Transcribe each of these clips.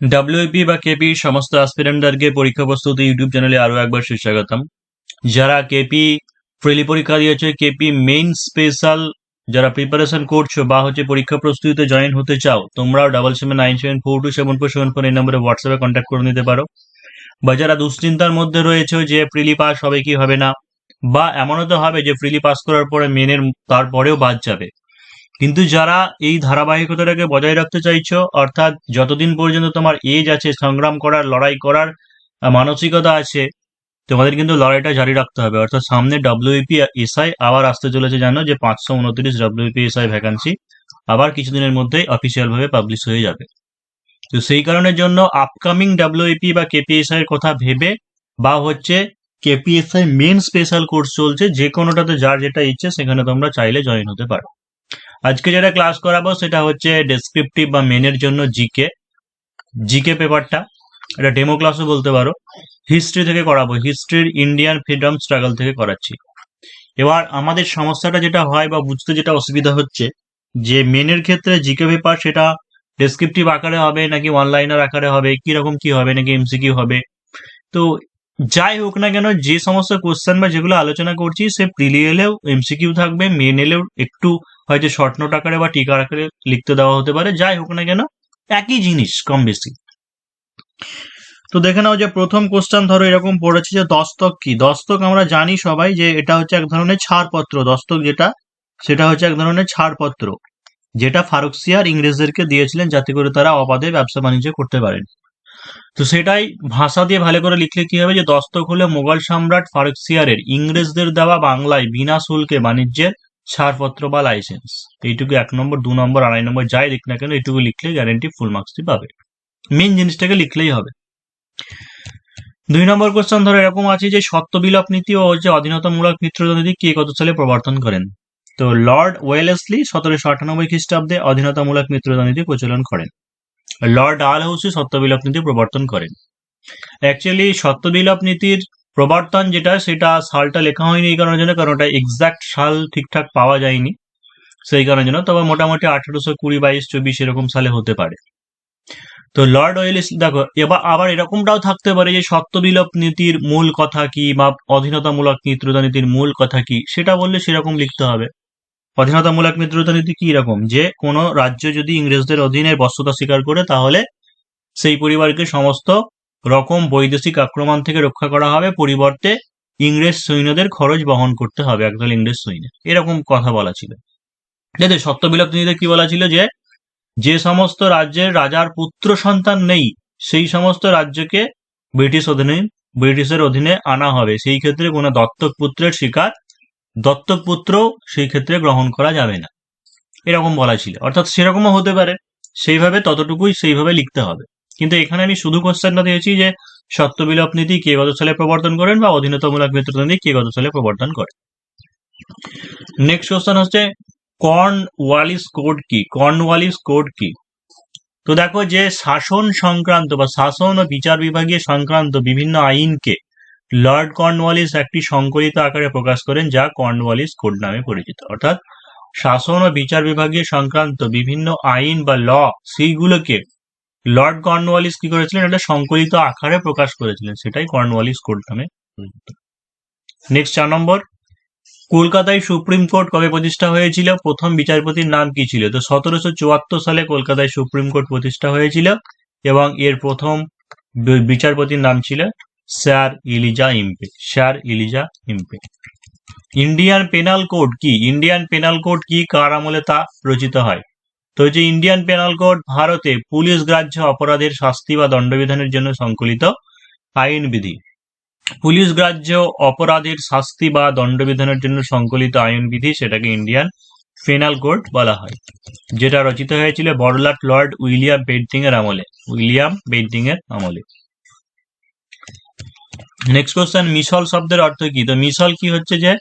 WP বা KP সমস্ত অ্যাসপিরেন্টদেরকে পরীক্ষা প্রস্তুতি ইউটিউব চ্যানেলে আরও একবার সুস্বাগতম। যারা কেপি প্রিলি পরীক্ষা দিয়েছে কেপি মেইন স্পেশাল যারা প্রিপারেশন করছ বা হচ্ছে পরীক্ষা প্রস্তুতিতে জয়েন হতে চাও, তোমরাও double seven nine seven four two seven four seven four এই নম্বরে হোয়াটসঅ্যাপে কন্ট্যাক্ট করে নিতে পারো। বা যারা দুশ্চিন্তার মধ্যে রয়েছে যে প্রিলি পাস হবে কি হবে না, বা এমনও তো হবে যে প্রিলি পাস করার পরে মেনের তারপরেও বাদ যাবে। কিন্তু যারা এই ধারাবাহিকতাটাকে বজায় রাখতে চাইছো, অর্থাৎ যতদিন পর্যন্ত তোমার এজ আছে, সংগ্রাম করার, লড়াই করার মানসিকতা আছে, তোমাদের কিন্তু লড়াইটা জারি রাখতে হবে। অর্থাৎ সামনে ডাব্লিউপি এসআই আবার আসতে চলেছে জানো যে পাঁচশো উনত্রিশ ডাব্লিউপি এসআই ভ্যাকান্সি আবার কিছুদিনের মধ্যেই অফিসিয়াল ভাবে পাবলিশ হয়ে যাবে। তো সেই কারণের জন্য আপকামিং ডাব্লিউপি বা কেপিএসআই এর কথা ভেবে বা হচ্ছে কেপিএসআই মেন স্পেশাল কোর্স চলছে, যে কোনোটাতে যার যেটা ইচ্ছে সেখানে তোমরা চাইলে জয়েন হতে পারো। আজকে যেটা ক্লাস করাবো, সেটা হচ্ছে ডেসক্রিপটিভ বা মেনের জন্য জিকে জিকে পেপারটা এটা ডেমো ক্লাসও বলতে পারো। হিস্ট্রি থেকে করাবো। হিস্ট্রির ইন্ডিয়ান ফ্রিডম স্ট্রাগল থেকে করাচ্ছি। এবার আমাদের সমস্যাটা যেটা হয় বা বুঝতে যেটা অসুবিধা হচ্ছে, যে মেনের ক্ষেত্রে জিকে পেপার সেটা ডেসক্রিপটিভ আকারে হবে নাকি অনলাইনার আকারে হবে? কি রকম কি হবে নাকি এমসিকিউ হবে? তো যাই হোক না কেন, যে সমস্ত কোশ্চেন বা যেগুলো আলোচনা করছি, সে প্রিলি এলেও এমসিকিউ থাকবে মেন এলেও একটু হয়তো শর্ট নোট আকারে বা টিকা আকারে লিখতে দেওয়া হতে পারে, যাই হোক না কেন, একই জিনিস কম বেশি। তো দেখে নাও যে প্রথম কোশ্চেন ধরো এরকম পড়েছে যে দস্তক কি? দস্তক আমরা জানি সবাই যে এটা হচ্ছে এক ধরনের ছাড়পত্র। দস্তক যেটা, সেটা হচ্ছে এক ধরনের ছাড়পত্র, যেটা ফারুকসিয়ার ইংরেজদেরকে দিয়েছিলেন যাতে করে তারা অবাধে ব্যবসা বাণিজ্য করতে পারেন। তো সেটাই ভাষা দিয়ে ভালো করে লিখলে কি হবে যে দস্তক হলে মোগল সম্রাট ফারুকসিয়ারের ইংরেজদের দেওয়া বাংলায় বিনা শুল্কে বাণিজ্যের ছাড়পত্র বা লাইসেন্স এইটুকু এক নম্বর, দু নম্বর, আড়াই নম্বর, যাই লিখ না কেন, এইটুকু লিখলে গ্যারেন্টি ফুল মার্কসটি পাবে। মেন জিনিসটাকে লিখলেই হবে। দুই নম্বর কোশ্চেন ধরো, এরকম আছে যে সত্য বিলোপ নীতি ও যে অধীনতামূলক মিত্রনীতি কে কত সালে প্রবর্তন করেন? তো লর্ড ওয়েলেসলি সতেরোশো আটানব্বই খ্রিস্টাব্দে অধীনতামূলক মিত্রনীতি প্রচলন করেন। লর্ড আল হাউসি সত্যবিলোপ নীতি প্রবর্তন করেন। অ্যাকচুয়ালি সত্যবিলোপ নীতির প্রবর্তন যেটা, সেটা সালটা লেখা হয়নি এই কারণের জন্য, কারণ ওটা এক্সাক্ট সাল ঠিকঠাক পাওয়া যায়নি সেই কারণের জন্য। তবে মোটামুটি আঠারোশো কুড়ি, বাইশ, চব্বিশ এরকম সালে হতে পারে। তো লর্ড ওয়েলিস, দেখো, এবার আবার এরকমটাও থাকতে পারে যে সত্যবিলোপ নীতির মূল কথা কি বা অধীনতামূলক মিত্রতা নীতির মূল কথা কি, সেটা বললে সেরকম লিখতে হবে। অধীনতামূলক মিত্রতা নীতি কি রকম যে কোনো রাজ্য যদি ইংরেজদের অধীনে বস্তুতা স্বীকার করে, তাহলে সেই পরিবারকে সমস্ত রকম বৈদেশিক আক্রমণ থেকে রক্ষা করা হবে, পরিবর্তে ইংরেজ সৈন্যদের খরচ বহন করতে হবে, একদল ইংরেজ সৈন্য। এরকম কথা বলা ছিল। যাতে সত্যবিলোপ নীতিতে কি বলা ছিল যে যে সমস্ত রাজ্যের রাজার পুত্র সন্তান নেই, সেই সমস্ত রাজ্যকে ব্রিটিশ অধীনে, ব্রিটিশের অধীনে আনা হবে। সেই ক্ষেত্রে কোনো দত্তক পুত্রের শিকার, দত্তক পুত্র সেই ক্ষেত্রে গ্রহণ করা যাবে না। এরকম বলা ছিল। অর্থাৎ সেরকমও হতে পারে। সেইভাবে ততটুকুই সেইভাবে লিখতে হবে। কিন্তু এখানে আমি শুধু কোশ্চেনটা দিয়েছি যে সত্যবিলোপ নীতি কে কত সালে প্রবর্তন করেন বা অধীনতামূলক মিত্রনীতি কে কত সালে প্রবর্তন করেন? নেক্সট কোশ্চেন হচ্ছে কর্ন ওয়ালিস কোড কি? কর্ন ওয়ালিস কোড কি? তো দেখো যে শাসন সংক্রান্ত বা শাসন ও বিচার বিভাগীয় সংক্রান্ত বিভিন্ন আইনকে লর্ড কর্নওয়ালিস একটি সংকলিত আকারে প্রকাশ করেন যা কর্নওয়ালিস কোড নামে পরিচিত। অর্থাৎ শাসন ও বিচার বিভাগীয় সংক্রান্ত বিভিন্ন আইন বা ল, সেইগুলোকে লর্ড কর্নওয়ালিস কি করেছিলেন? এটা সংকলিত আকারে প্রকাশ করেছিলেন। সেটাই কর্নওয়ালিস কোড নামে নেক্সট চার নম্বর। কলকাতায় সুপ্রিম কোর্ট কবে প্রতিষ্ঠা হয়েছিল? প্রথম বিচারপতির নাম কি ছিল? তো সতেরোশো চুয়াত্তর সালে কলকাতায় সুপ্রিম কোর্ট প্রতিষ্ঠা হয়েছিল এবং এর প্রথম বিচারপতির নাম ছিল sir Elijah Impey sir Elijah Impey Indian penal code কি? ইন্ডিয়ান পেনাল কোড কি কার আমলে তা রচিত হয়? তো যে ইন্ডিয়ান পেনাল কোড ভারতে পুলিশ গ্রাহ্য অপরাধের শাস্তি বা দণ্ডবিধানের জন্য সংকলিত আইন বিধি। পুলিশ গ্রাহ্য অপরাধের শাস্তি বা দণ্ডবিধানের জন্য সংকলিত আইন বিধি সেটাকে ইন্ডিয়ান পেনাল কোড বলা হয়, যেটা রচিত হয়েছিল বড়লাট লর্ড উইলিয়াম বেন্টিং এর আমলে, উইলিয়াম বেন্টিং এর আমলে। নেক্সট কোশ্চেন মিশল শব্দের অর্থ কি? তো মিশল কি হচ্ছে যে,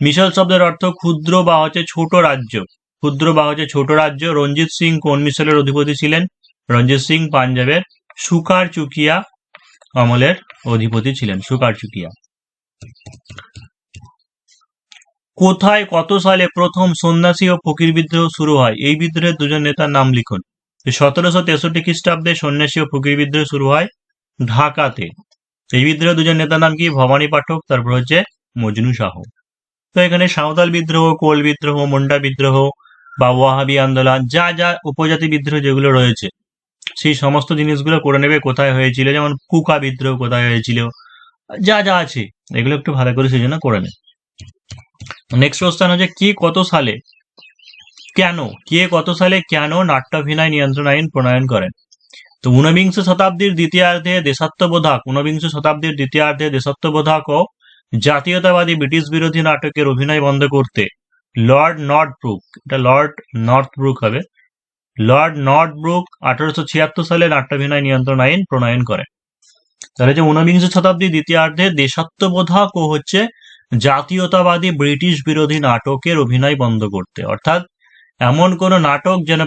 মিশল শব্দের অর্থ ক্ষুদ্র বা হচ্ছে ছোট রাজ্য। ক্ষুদ্র বা হচ্ছে ছোট রাজ্য, রঞ্জিত সিং কোন মিশলের অধিপতি ছিলেন? রঞ্জিত সিং পাঞ্জাবের সুকার চুকিয়া আমলের অধিপতি ছিলেন, সুকার চুকিয়া। কোথায় কত সালে প্রথম সন্ন্যাসী ও ফকির বিদ্রোহ শুরু হয়? এই বিদ্রোহের দুজন নেতার নাম লিখুন। সতেরোশো তেষট্টি খ্রিস্টাব্দে সন্ন্যাসী ও ফকির বিদ্রোহ শুরু হয় ঢাকাতে। এই বিদ্রোহের দুজন নেতার নাম কি? ভবানী পাঠক, তারপর হচ্ছে মজনু শাহ। তো এখানে সাঁওতাল বিদ্রোহ, কোল বিদ্রোহ, মুন্ডা বিদ্রোহ বা ওয়াহাবি আন্দোলন, যা যা উপজাতি বিদ্রোহ যেগুলো রয়েছে, সেই সমস্ত জিনিসগুলো করে নেবে কোথায় হয়েছিল, যেমন কুকা বিদ্রোহ কোথায় হয়েছিল, যা যা আছে, এগুলো একটু ভালো করে সেই জন্য করে নেবে নেক্সট প্রশ্ন হচ্ছে, কি কত সালে, কেন, কে কত সালে কেন নাট্যাভিনয় নিয়ন্ত্রণ আইন প্রণয়ন করেন? তো ঊনবিংশ শতাব্দীর দ্বিতীয়ার্ধে দেশাত্মবোধক ঊনবিংশ শতাব্দীর দ্বিতীয়ার্ধে দেশাত্মবোধক ও জাতীয়তাবাদী ব্রিটিশ বিরোধী নাটকের অভিনয় বন্ধ করতে লর্ড নর্থ ব্রুক এটা লর্ড নর্থ ব্রুক হবে। লর্ড নর্থ ব্রুক আঠারোশো ছিয়াত্তর সালে নাট্যাভিনয় নিয়ন্ত্রণ আইন প্রণয়ন করেন তাহলে যে ঊনবিংশ শতাব্দীর দ্বিতীয়ার্ধে দেশাত্মবোধক ও হচ্ছে জাতীয়তাবাদী ব্রিটিশ বিরোধী নাটকের অভিনয় বন্ধ করতে। অর্থাৎ এমন কোন নাটক যেন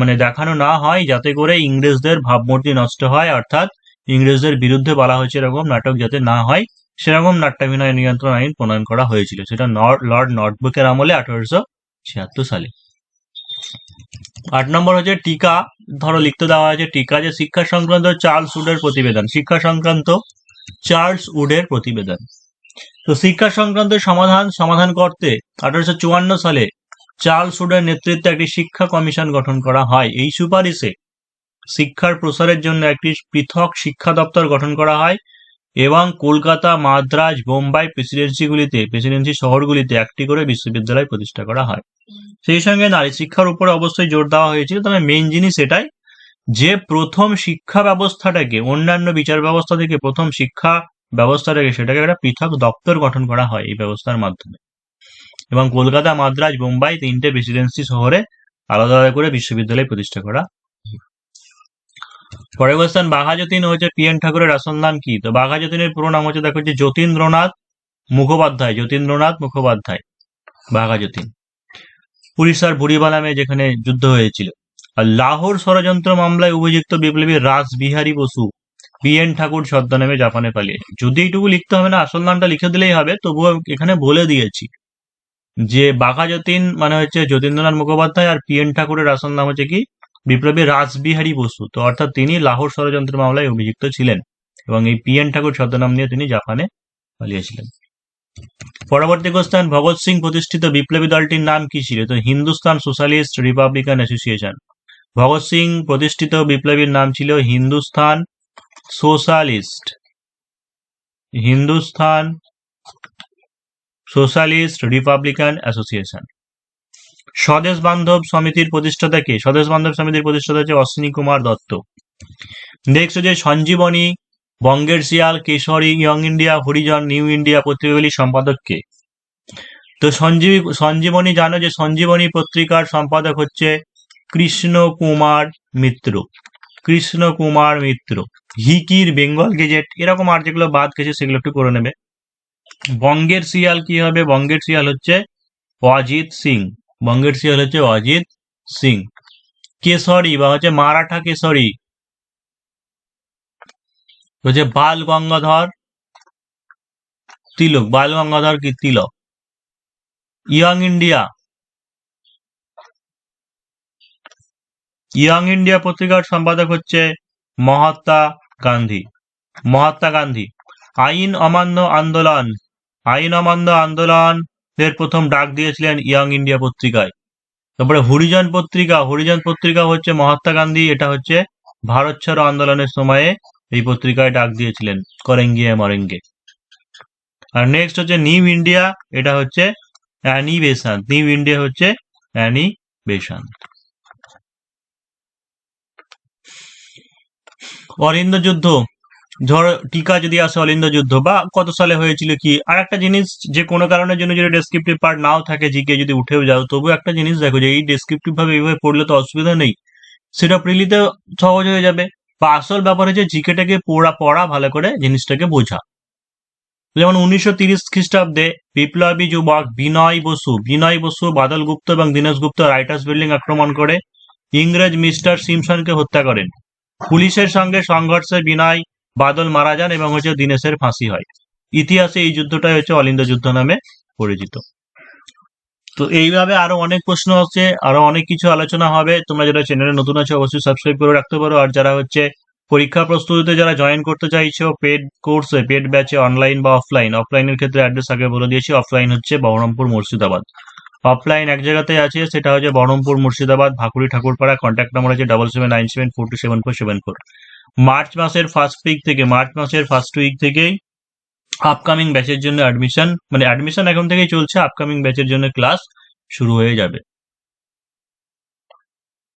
মানে দেখানো না হয়, যাতে করে ইংরেজদের ভাবমূর্তি নষ্ট হয়। অর্থাৎ ইংরেজদের বিরুদ্ধে বলা হয়েছে এরকম নাটক যাতে না হয়। সেরকম নাট্যাভিনয় নিয়ন্ত্রণ আইন প্রণয়ন করা হয়েছিল, সেটা লর্ড নর্থবুকের আমলে আঠারোশো ছিয়াত্তর সালে। আট নম্বর হচ্ছে টিকা। ধরো, লিখতে দেওয়া হয়েছে, টিকা যে শিক্ষা সংক্রান্ত চার্লস উডের প্রতিবেদন। শিক্ষা সংক্রান্ত চার্লস উডের প্রতিবেদন। তো শিক্ষা সংক্রান্ত সমাধান সমাধান করতে আঠারোশো চুয়ান্ন সালে চার্লস উডের নেতৃত্বে একটি শিক্ষা কমিশন গঠন করা হয়। এই সুপারিশে শিক্ষার প্রসারের জন্য একটি পৃথক শিক্ষা দপ্তর গঠন করা হয়। এবং কলকাতা, মাদ্রাজ, বোম্বাই প্রেসিডেন্সিগুলিতে, প্রেসিডেন্সি শহরগুলিতে একটি করে বিশ্ববিদ্যালয় প্রতিষ্ঠা করা হয়। সেই সঙ্গে নারী শিক্ষার উপরে অবশ্যই জোর দেওয়া হয়েছিল। তবে মেন জিনিস এটাই যে প্রথম শিক্ষা ব্যবস্থাটাকে, অন্যান্য বিচার ব্যবস্থা থেকে প্রথম শিক্ষা ব্যবস্থাটাকে সেটাকে একটা পৃথক দপ্তর গঠন করা হয় এই ব্যবস্থার মাধ্যমে। এবং কলকাতা, মাদ্রাজ, বোম্বাই তিনটে প্রেসিডেন্সি শহরে আলাদা আলাদা করে বিশ্ববিদ্যালয় প্রতিষ্ঠা করা পরের কোয়েশ্চেন বাঘাযতীন হচ্ছে পি এন ঠাকুরের আসল নাম কি? তো বাঘাযতীনের পুরো নাম হচ্ছে দেখো হচ্ছে যতীন্দ্রনাথ মুখোপাধ্যায় যতীন্দ্রনাথ মুখোপাধ্যায়, বাঘাযতীন। উড়িষ্যার বুড়িবালামে যেখানে যুদ্ধ হয়েছিল। আর লাহোর ষড়যন্ত্র মামলায় অভিযুক্ত বিপ্লবী রাস বিহারী বসু পি এন ঠাকুর ছদ্মনামে জাপানে পালিয়ে যদি এইটুকু লিখতে হবে না, আসল নামটা লিখে দিলেই হবে, তবুও এখানে বলে দিয়েছি যে বাঘা যতীন মানে হচ্ছে যতীন্দ্রনাথ মুখোপাধ্যায় আর পি এন ঠাকুরের আসল নাম হচ্ছে কি? বিপ্লবী রাসবিহারী বসু। তো অর্থাৎ তিনি লাহোর ষড়যন্ত্র মামলায় অভিযুক্ত ছিলেন এবং এই পি এন ঠাকুর ছদ্মনাম নিয়ে তিনি জাপানে পালিয়েছিলেন। পরবর্তী কোশ্চেন ভগৎ সিং প্রতিষ্ঠিত বিপ্লবী দলটির নাম কি ছিল? তো Hindustan socialist republican association. Bhagat Singh প্রতিষ্ঠিত বিপ্লবীর নাম ছিল Hindustan socialist. Hindustan socialist republican association. Swadesh Bandhab সমিতির প্রতিষ্ঠাতা কে? স্বদেশ বান্ধব সমিতির প্রতিষ্ঠাতা হচ্ছে অশ্বিনী কুমার দত্ত। নেক্সট হচ্ছে সঞ্জীবনী, বঙ্গের শিয়াল, Kesari, Young India, Harijan, New India পত্রিকাগুলির সম্পাদক কে? তো সঞ্জীবী, সঞ্জীবনী জানো যে সঞ্জীবনী পত্রিকার সম্পাদক হচ্ছে কৃষ্ণ কুমার মিত্র। কৃষ্ণ কুমার মিত্র। হিকির বেঙ্গল গেজেট, এরকম আর যেগুলো বাদ গেছে, সেগুলো একটু করে নেবে। বঙ্গের শিয়াল কি হবে? বঙ্গের শিয়াল হচ্ছে অজিত সিং। বঙ্গের শিয়াল হচ্ছে অজিত সিং। কেশরী বা হচ্ছে মারাঠা কেশরী হচ্ছে বাল গঙ্গাধর তিলক। বাল গঙ্গাধর কি? Tilak. Young India. Young India পত্রিকার সম্পাদক হচ্ছে মহাত্মা গান্ধী। মহাত্মা গান্ধী। আইন অমান্য আন্দোলন। আইন অমান্য আন্দোলন এর প্রথম ডাক দিয়েছিলেন ইয়ং ইন্ডিয়া পত্রিকায়। তারপরে হরিজন পত্রিকা হরিজন পত্রিকা হচ্ছে মহাত্মা গান্ধী, এটা হচ্ছে ভারত ছাড়ো আন্দোলনের সময়ে এই পত্রিকায় ডাক দিয়েছিলেন, করেঙ্গে মরেঙ্গে। আর নেক্সট হচ্ছে নিউ ইন্ডিয়া এটা হচ্ছে অ্যানি বেসান্ত নিউ ইন্ডিয়া হচ্ছে অ্যানি বেসান্ত অরিন্দ যুদ্ধ ধর, টিকা যদি আসে অলিন্দ যুদ্ধ, বা কত সালে হয়েছিল কি, আর একটা জিনিস যে কোনো কারণের জন্য যদি ডেসক্রিপটিভ পার্ট নাও থাকে, জিকে যদি উঠেও যাও তবু একটা জিনিস দেখো যে, এই ডেসক্রিপটিভ ভাবে এইভাবে পড়লে তো অসুবিধা নেই। সেটা প্রিলিতে সহজ হয়ে যাবে। বা আসল ব্যাপার হচ্ছে জিকেটাকে পড়া পড়া, ভালো করে জিনিসটাকে বোঝা। যেমন উনিশশো তিরিশ খ্রিস্টাব্দে বিপ্লবী যুবক বিনয় বসু বিনয় বসু বাদল গুপ্ত এবং দীনেশ গুপ্ত রাইটার্স বিল্ডিং আক্রমণ করে ইংরেজ মিস্টার সিমসনকে হত্যা করেন। পুলিশের সঙ্গে সংঘর্ষে বিনয় বাদল মারা যান এবং হচ্ছে দীনেশের ফাঁসি হয়। ইতিহাসে এই যুদ্ধটাই হচ্ছে অলিন্দ যুদ্ধ নামে পরিচিত। তো এইভাবে আরও অনেক প্রশ্ন আছে আরও অনেক কিছু আলোচনা হবে। তোমরা যারা চ্যানেলে নতুন আছো, অবশ্যই সাবস্ক্রাইব করে রাখতে পারো। আর যারা হচ্ছে পরীক্ষা প্রস্তুতিতে যারা জয়েন করতে চাইছো পেড কোর্সে পেড ব্যাচে অনলাইন বা অফলাইন অফলাইনের ক্ষেত্রে অ্যাড্রেস আগে বলে দিয়েছি। অফলাইন হচ্ছে বহরমপুর মুর্শিদাবাদ। অফলাইন এক জায়গাতে আছে, সেটা হচ্ছে বহরমপুর মুর্শিদাবাদ, ভাকুড়ি ঠাকুরপাড়া কন্ট্যাক্ট নাম্বার আছে double seven nine seven four two seven four seven four March মাসের ফার্স্ট উইক থেকে, মার্চ মাসের ফার্স্ট উইক থেকেই আপকামিং ব্যাচের জন্য অ্যাডমিশন মানে অ্যাডমিশন এখন থেকেই চলছে আপকামিং ব্যাচের জন্য ক্লাস শুরু হয়ে যাবে।